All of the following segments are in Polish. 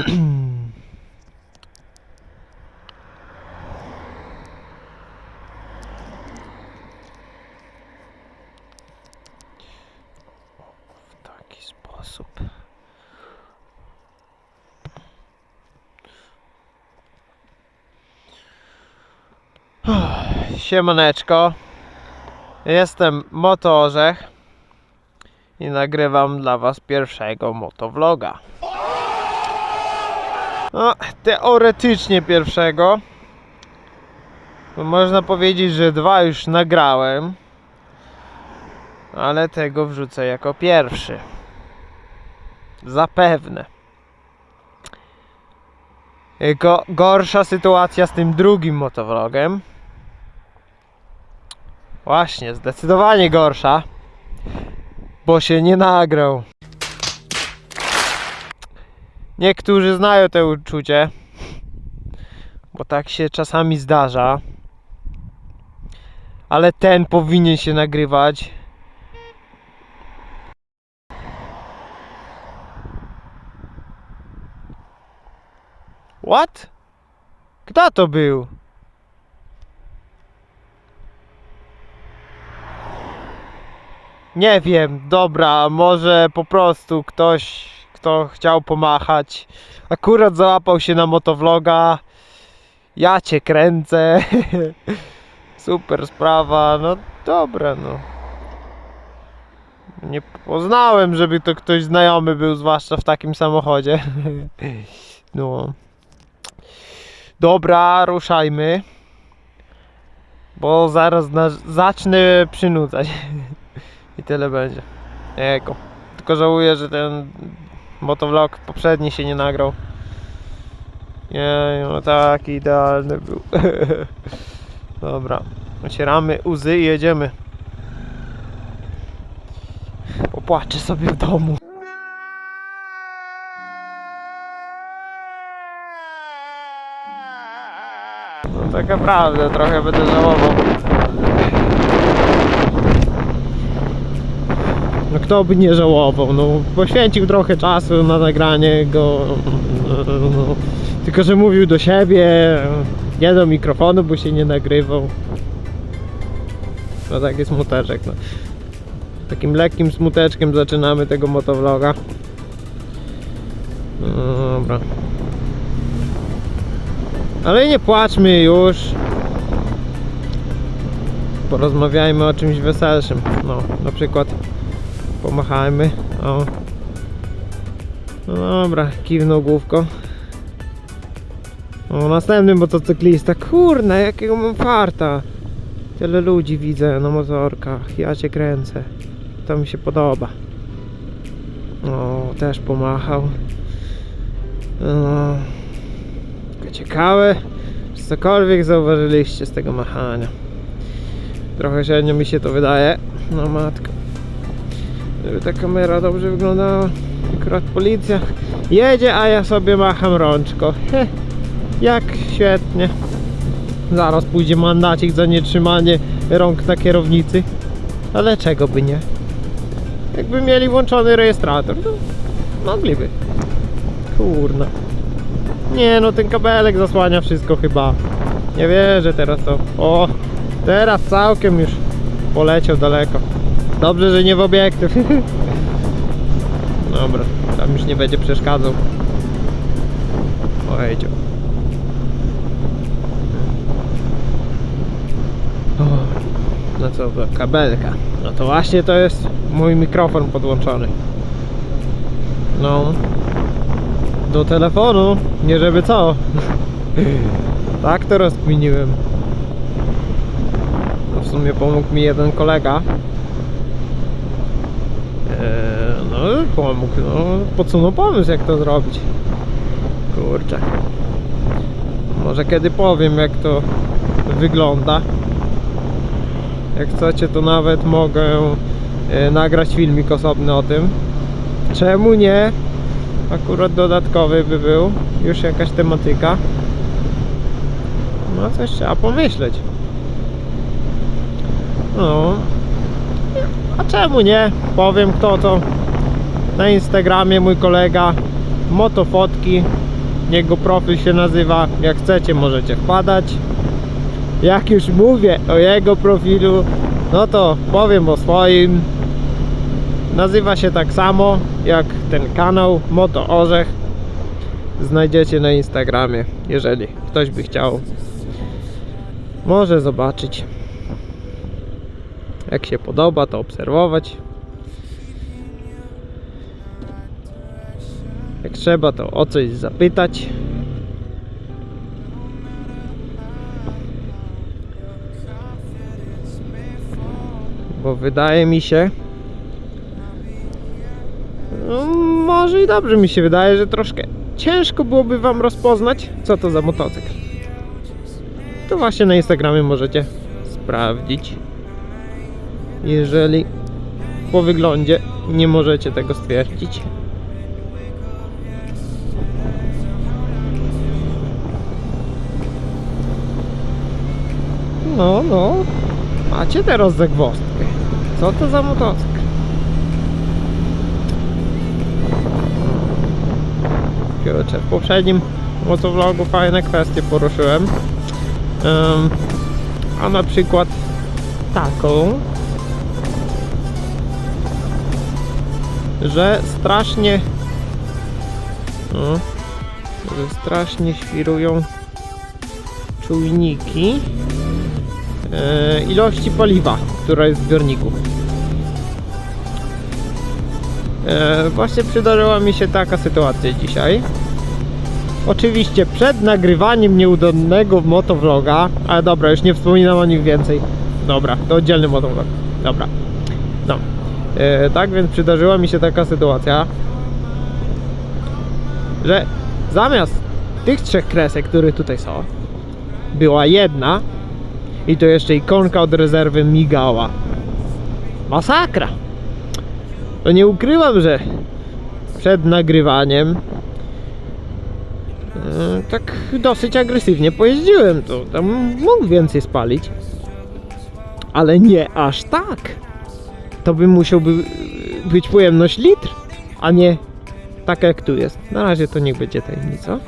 W taki sposób. Siemaneczko. Jestem Moto Orzech i nagrywam dla Was pierwszego motovloga. No, teoretycznie pierwszego. Bo można powiedzieć, że dwa już nagrałem, ale tego wrzucę jako pierwszy. Zapewne. Go, gorsza sytuacja z tym drugim motovlogiem. Właśnie, zdecydowanie gorsza. Bo się nie nagrał. Niektórzy znają to uczucie. Bo tak się czasami zdarza. Ale ten powinien się nagrywać. What? Kto to był? Nie wiem, dobra, może po prostu ktoś, kto chciał pomachać, akurat załapał się na motovloga. Ja cię kręcę. Super sprawa, no dobra, no. Nie poznałem, żeby to ktoś znajomy był, zwłaszcza w takim samochodzie. No. Dobra, ruszajmy. Bo zaraz zacznę przynudzać. I tyle będzie. Eko. Tylko żałuję, że ten motovlog poprzedni się nie nagrał. Nie, no taki idealny był. Dobra. Ocieramy łzy i jedziemy. Popłaczę sobie w domu. No taka prawda, trochę będę żałował. Kto by nie żałował, no poświęcił trochę czasu na nagranie go, no, tylko że mówił do siebie, nie do mikrofonu, bo się nie nagrywał. No taki smuteczek, no. Takim lekkim smuteczkiem zaczynamy tego motovloga. No dobra. Ale nie płaczmy już. Porozmawiajmy o czymś weselszym. No, na przykład pomachajmy. O. No dobra, kiwnął główką. O, następny motocyklista. Kurna, jakiego mam farta. Tyle ludzi widzę na motorkach. Ja cię kręcę. To mi się podoba. O, też pomachał. O. Tylko ciekawe, czy cokolwiek zauważyliście z tego machania. Trochę średnio mi się to wydaje. No matko. Żeby ta kamera dobrze wyglądała. Akurat policja jedzie, a ja sobie macham rączko. Heh, jak świetnie. Zaraz pójdzie mandacik za nietrzymanie rąk na kierownicy. Ale czego by nie? Jakby mieli włączony rejestrator, to mogliby. Kurna. Nie no, ten kabelek zasłania wszystko chyba. Nie wierzę teraz to. O, teraz całkiem już poleciał daleko. Dobrze, że nie w obiektyw. Dobra, tam już nie będzie przeszkadzał. Ojdzie. O, No co, kabelka. No to właśnie to jest mój mikrofon podłączony. No. Do telefonu, nie żeby co. tak to rozkminiłem. No w sumie pomógł mi jeden kolega. Eee, no pomógł, no podsunął pomysł jak to zrobić. Kurczę. Może kiedy powiem jak to wygląda. Jak chcecie to nawet mogę e, nagrać filmik osobny o tym. Czemu nie? Akurat dodatkowy by był. Już jakaś tematyka. No coś trzeba pomyśleć. No. A czemu nie? Powiem kto to. Na Instagramie mój kolega. Motofotki. Jego profil się nazywa. Jak chcecie, możecie wpadać. Jak już mówię o jego profilu, no to powiem o swoim. Nazywa się tak samo jak ten kanał Moto Orzech. Znajdziecie na Instagramie, jeżeli ktoś by chciał. Może zobaczyć. Jak się podoba, to obserwować. Trzeba, to o coś zapytać. Bo wydaje mi się, no, może i dobrze mi się wydaje, że troszkę ciężko byłoby Wam rozpoznać, co to za motocykl. To właśnie na Instagramie możecie sprawdzić. Jeżeli po wyglądzie nie możecie tego stwierdzić. No, no. Macie teraz zagwozdkę. Co to za motocykl? Kurczę, w poprzednim motovlogu fajne kwestie poruszyłem. Em, a na przykład taką, że strasznie no, że strasznie świrują czujniki ilości paliwa, która jest w zbiorniku. E, właśnie przydarzyła mi się taka sytuacja dzisiaj. Oczywiście przed nagrywaniem nieudanego motovloga, ale dobra, już nie wspominam o nich więcej. Dobra, to oddzielny motovlog. Dobra. No. E, tak więc przydarzyła mi się taka sytuacja, że zamiast tych trzech kresek, które tutaj są, była jedna i to jeszcze ikonka od rezerwy migała. Masakra! To nie ukrywam, że przed nagrywaniem e, tak dosyć agresywnie pojeździłem. To tam mógł więcej spalić. Ale nie aż tak. To by musiałby być pojemność litr, a nie taka jak tu jest. Na razie to niech będzie tajemnica.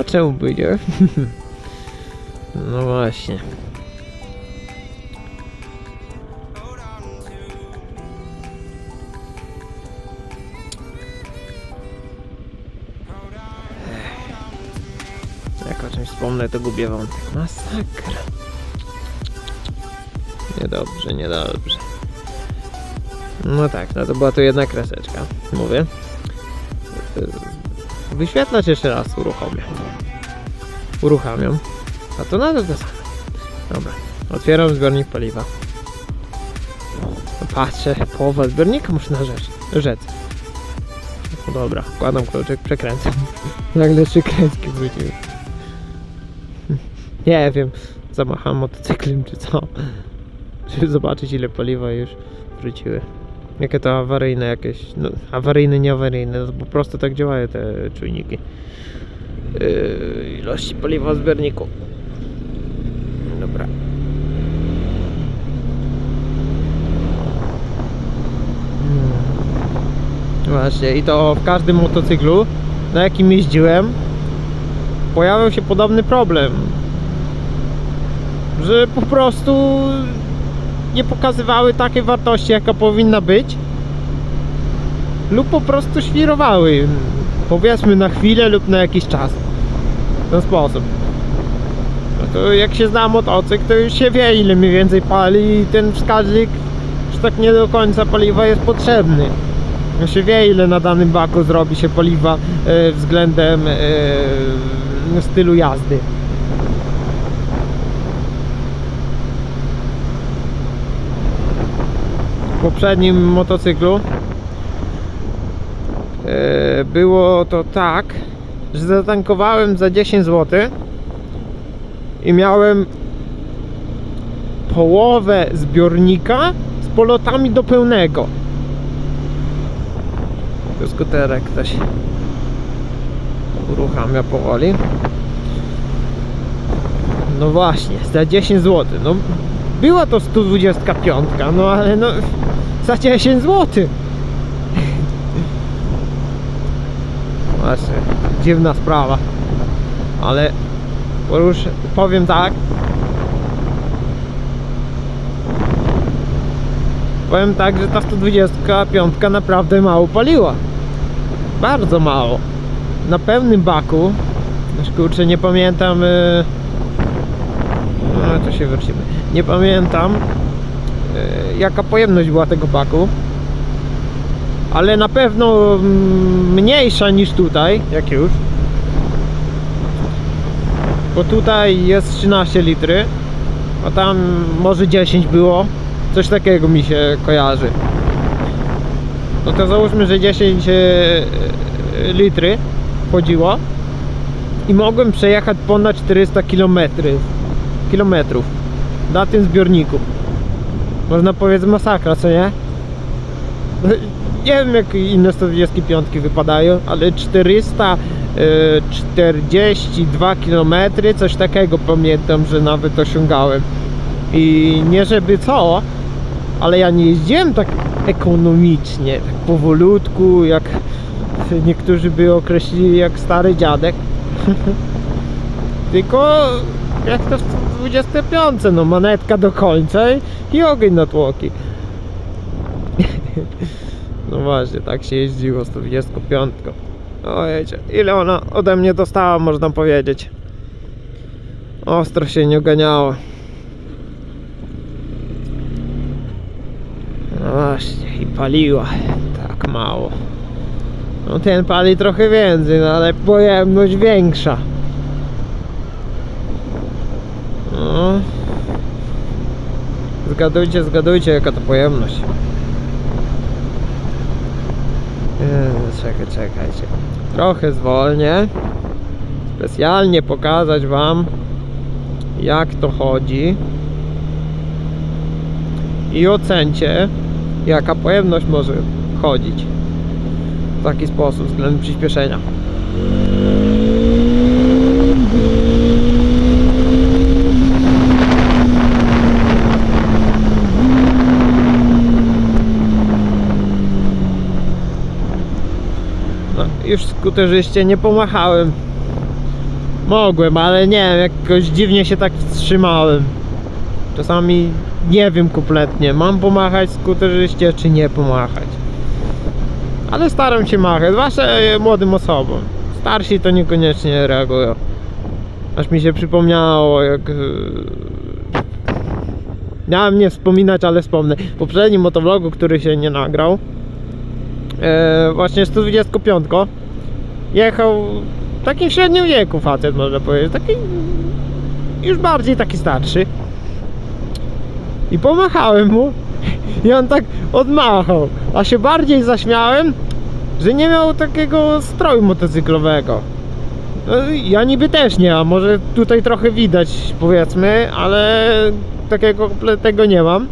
A czemu by nie? no właśnie. Wspomnę, to gubię wątek. Masakra. Niedobrze, niedobrze. No tak, no to była tu jedna kreseczka. Mówię. Wyświetlacz jeszcze raz uruchomię. Uruchamiam. A to nadal to samo. Dobra. Otwieram zbiornik paliwa. Patrzę, połowa zbiornika można rzec. rzec. No dobra, wkładam kluczyk, przekręcam. Nagle trzy kreski wróciły. Nie wiem, zamachałem motocyklem czy co. Żeby zobaczyć ile paliwa już wróciły. Jakie to awaryjne jakieś, no awaryjne, nie awaryjne, to po prostu tak działają te czujniki. Yy, ilości paliwa w zbiorniku. Dobra. Hmm. Właśnie i to w każdym motocyklu, na jakim jeździłem, pojawiał się podobny problem. Że po prostu nie pokazywały takiej wartości, jaka powinna być, lub po prostu świrowały, powiedzmy na chwilę lub na jakiś czas. W ten sposób. No to jak się zna motocykl, to już się wie ile mniej więcej pali i ten wskaźnik, że tak nie do końca paliwa jest potrzebny. No się wie ile na danym baku zrobi się paliwa e, względem e, stylu jazdy. Poprzednim motocyklu e, było to tak, że zatankowałem za 10 zł i miałem połowę zbiornika z polotami do pełnego. Tu skuterek też uruchamia powoli. No właśnie, za 10 zł. No była to 125, no ale no za 10 zł. Właśnie, dziwna sprawa. Ale już powiem tak. Powiem tak, że ta 125 naprawdę mało paliła. Bardzo mało. Na pełnym baku. Kurczę, nie pamiętam. Yy... No to się wrócimy. Nie pamiętam jaka pojemność była tego baku. Ale na pewno mm, mniejsza niż tutaj, jak już. Bo tutaj jest 13 litry, a tam może 10 było. Coś takiego mi się kojarzy. No to załóżmy, że 10 e, e, litry chodziło i mogłem przejechać ponad 400 km kilometrów na tym zbiorniku. Można powiedzieć masakra, co nie? Nie wiem jak inne 125 wypadają, ale 442 km, coś takiego pamiętam, że nawet osiągałem. I nie żeby co, ale ja nie jeździłem tak ekonomicznie, tak powolutku, jak niektórzy by określili jak stary dziadek. Tylko jak to w 25, no manetka do końca i, ogień na tłoki. No właśnie, tak się jeździło z 125. Ojecie, ile ona ode mnie dostała, można powiedzieć. Ostro się nie ganiało. No właśnie, i paliła tak mało. No ten pali trochę więcej, no ale pojemność większa. Zgadujcie, zgadujcie jaka to pojemność. Czekaj, czekajcie. Trochę zwolnię. Specjalnie pokazać wam jak to chodzi. I ocencie jaka pojemność może chodzić. W taki sposób względem przyspieszenia. Już skuterzyście nie pomachałem. Mogłem, ale nie jakoś dziwnie się tak wstrzymałem. Czasami nie wiem kompletnie, mam pomachać skuterzyście, czy nie pomachać. Ale staram się machać, zwłaszcza e, młodym osobom. Starsi to niekoniecznie reagują. Aż mi się przypomniało, jak... e, Miałem nie wspominać, ale wspomnę. W poprzednim motovlogu, który się nie nagrał, e, właśnie 125 jechał w takim średnim wieku facet można powiedzieć, taki już bardziej taki starszy. I pomachałem mu i on tak odmachał, a się bardziej zaśmiałem, że nie miał takiego stroju motocyklowego. No, ja niby też nie, a może tutaj trochę widać powiedzmy, ale takiego kompletnego nie mam.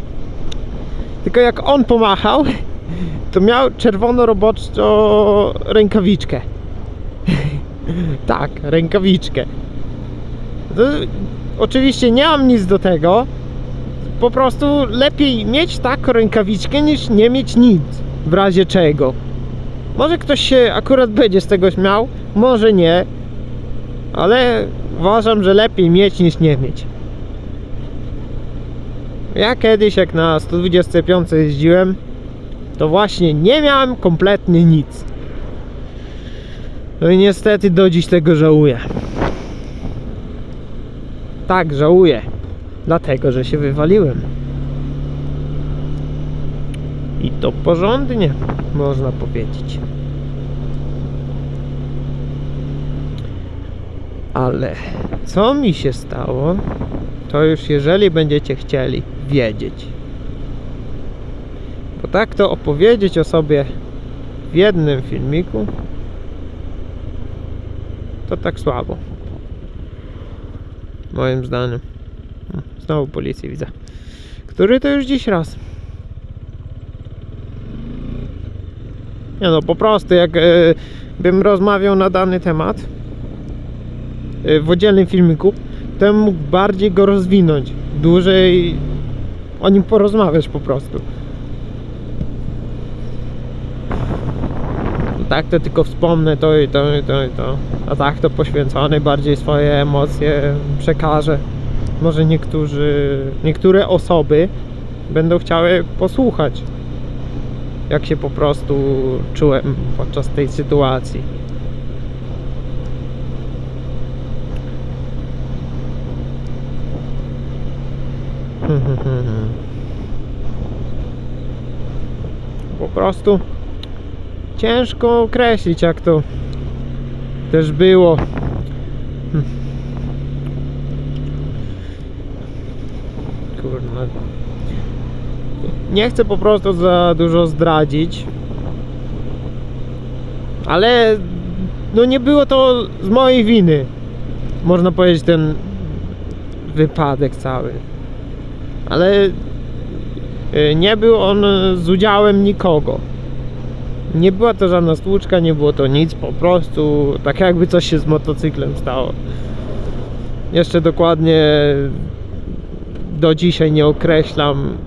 Tylko jak on pomachał to miał czerwono roboczo rękawiczkę. tak, rękawiczkę. To, oczywiście nie mam nic do tego. Po prostu lepiej mieć taką rękawiczkę niż nie mieć nic. W razie czego. Może ktoś się akurat będzie z tego śmiał, może nie. Ale uważam, że lepiej mieć niż nie mieć. Ja kiedyś jak na 125 jeździłem, to właśnie nie miałem kompletnie nic. No i niestety do dziś tego żałuję. Tak, żałuję. Dlatego, że się wywaliłem. I to porządnie, można powiedzieć. Ale co mi się stało, to już jeżeli będziecie chcieli wiedzieć. Bo tak to opowiedzieć o sobie w jednym filmiku, to tak słabo. Moim zdaniem. O, Znowu policję widzę. Który to już dziś raz. Nie no, po prostu jak e, bym rozmawiał na dany temat e, w oddzielnym filmiku, to bym mógł bardziej go rozwinąć. Dłużej o nim porozmawiać po prostu. Tak to tylko wspomnę to i to i to i to. A tak to poświęcony bardziej swoje emocje przekażę. Może niektórzy, niektóre osoby będą chciały posłuchać, jak się po prostu czułem podczas tej sytuacji. Po prostu ciężko określić, jak to też było. Kurna. Nie chcę po prostu za dużo zdradzić. Ale no nie było to z mojej winy. Można powiedzieć ten wypadek cały. Ale y, nie był on z udziałem nikogo. Nie była to żadna stłuczka, nie było to nic, po prostu tak jakby coś się z motocyklem stało. Jeszcze dokładnie do dzisiaj nie określam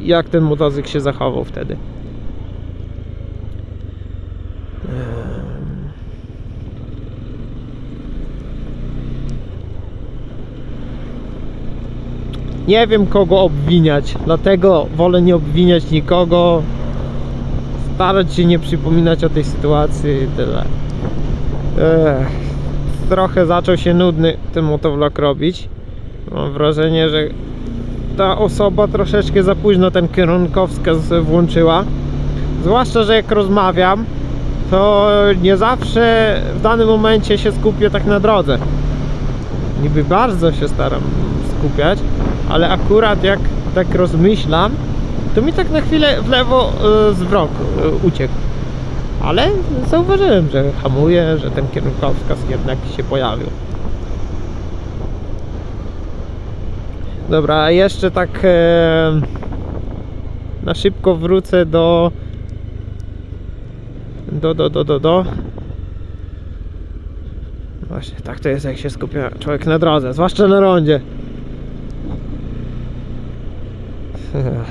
jak ten motocykl się zachował wtedy. Em. Nie wiem kogo obwiniać, dlatego wolę nie obwiniać nikogo. Starać się nie przypominać o tej sytuacji i tyle. Ech, trochę zaczął się nudny ten motovlog robić. Mam wrażenie, że ta osoba troszeczkę za późno ten kierunkowskaz włączyła. Zwłaszcza, że jak rozmawiam, to nie zawsze w danym momencie się skupię tak na drodze. Niby bardzo się staram skupiać, ale akurat jak tak rozmyślam, to mi tak na chwilę w lewo y, y, uciekł. Ale zauważyłem, że hamuje, że ten kierunkowskaz jednak się pojawił. Dobra, jeszcze tak e, na szybko wrócę do do, do, do, do, do Właśnie, tak to jest jak się skupia człowiek na drodze, zwłaszcza na rondzie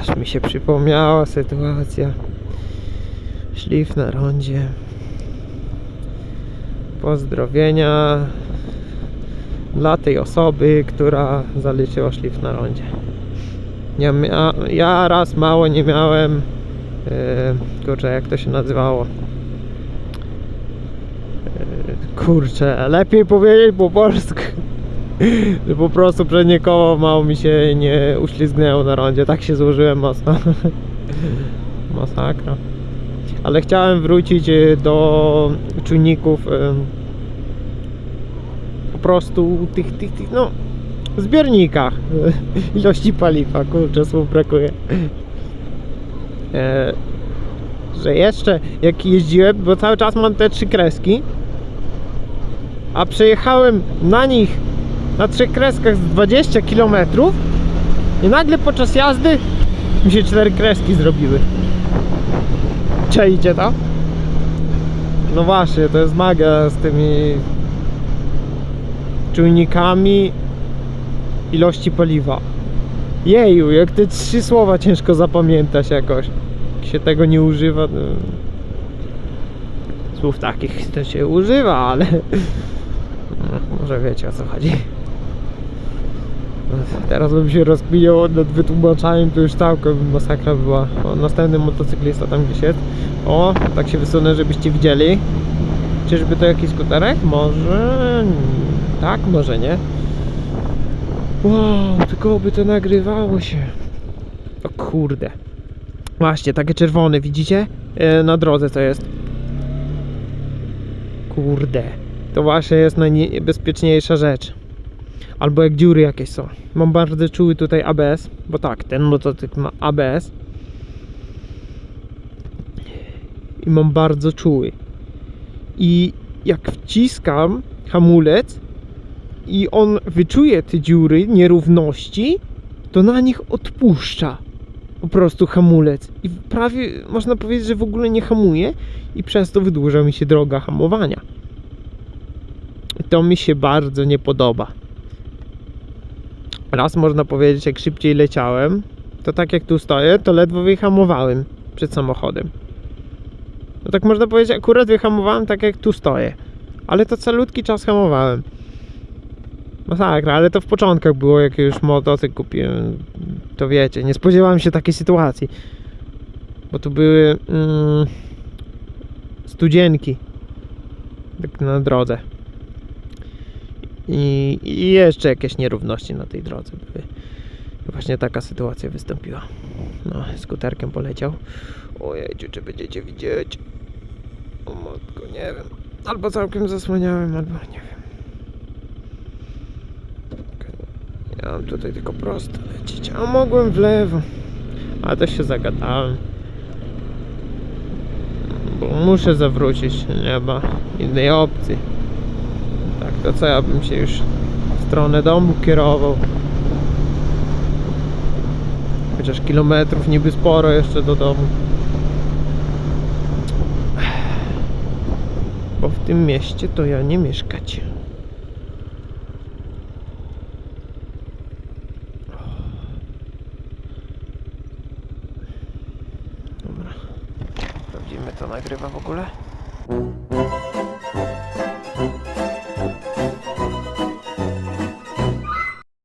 Aż mi się przypomniała sytuacja. Szlif na rondzie. Pozdrowienia dla tej osoby, która zaliczyła szlif na rondzie. Ja, ja, raz mało nie miałem yy, kurczę, jak to się nazywało? Yy, kurczę, lepiej powiedzieć po polsku że po prostu przednie koło mało mi się nie uślizgnęło na rondzie. Tak się złożyłem mocno masakra. Ale chciałem wrócić y, do czujników yy, po prostu tych, tych, tych no zbiornikach ilości paliwa, kurczę, słów brakuje. E, że jeszcze jak jeździłem, bo cały czas mam te trzy kreski a przejechałem na nich na trzech kreskach z 20 km i nagle podczas jazdy mi się cztery kreski zrobiły czajcie to? no właśnie, to jest magia z tymi czujnikami ilości paliwa. Jeju, jak te trzy słowa ciężko zapamiętać jakoś. Jak się tego nie używa. No... Słów takich to się używa, ale no, może wiecie o co chodzi. Teraz bym się rozpijał nad wytłumaczaniem, to już całkiem masakra była. O, następny motocyklista tam gdzieś jest. O, tak się wysunę, żebyście widzieli. Czyżby to jakiś skuterek? Może... Tak, może nie. Wow, tylko by to nagrywało się. O kurde. Właśnie, takie czerwone, widzicie? E, na drodze to jest. Kurde. To właśnie jest najniebezpieczniejsza rzecz. Albo jak dziury jakieś są. Mam bardzo czuły tutaj ABS, bo tak, ten motocykl ma ABS. I mam bardzo czuły. I jak wciskam hamulec i on wyczuje te dziury, nierówności, to na nich odpuszcza po prostu hamulec. I prawie można powiedzieć, że w ogóle nie hamuje i przez to wydłuża mi się droga hamowania. To mi się bardzo nie podoba. Raz można powiedzieć, jak szybciej leciałem, to tak jak tu stoję, to ledwo wyhamowałem przed samochodem. No tak można powiedzieć, akurat wyhamowałem tak jak tu stoję. Ale to calutki czas hamowałem. Masakra, ale to w początkach było, jak już motocykl kupiłem. To wiecie, nie spodziewałem się takiej sytuacji. Bo tu były mm, studzienki. Tak na drodze. I, I jeszcze jakieś nierówności na tej drodze były. Właśnie taka sytuacja wystąpiła. No, skuterkiem poleciał. Ojejciu, czy będziecie widzieć? O matko, nie wiem. Albo całkiem zasłaniałem, albo nie wiem. Ja mam tutaj tylko prosto lecieć, a mogłem w lewo. Ale też się zagadałem. Bo muszę zawrócić, nie ma innej opcji. To co ja bym się już w stronę domu kierował. Chociaż kilometrów niby sporo jeszcze do domu. Bo w tym mieście to ja nie mieszkać. Dobra. Sprawdzimy to nagrywa w ogóle.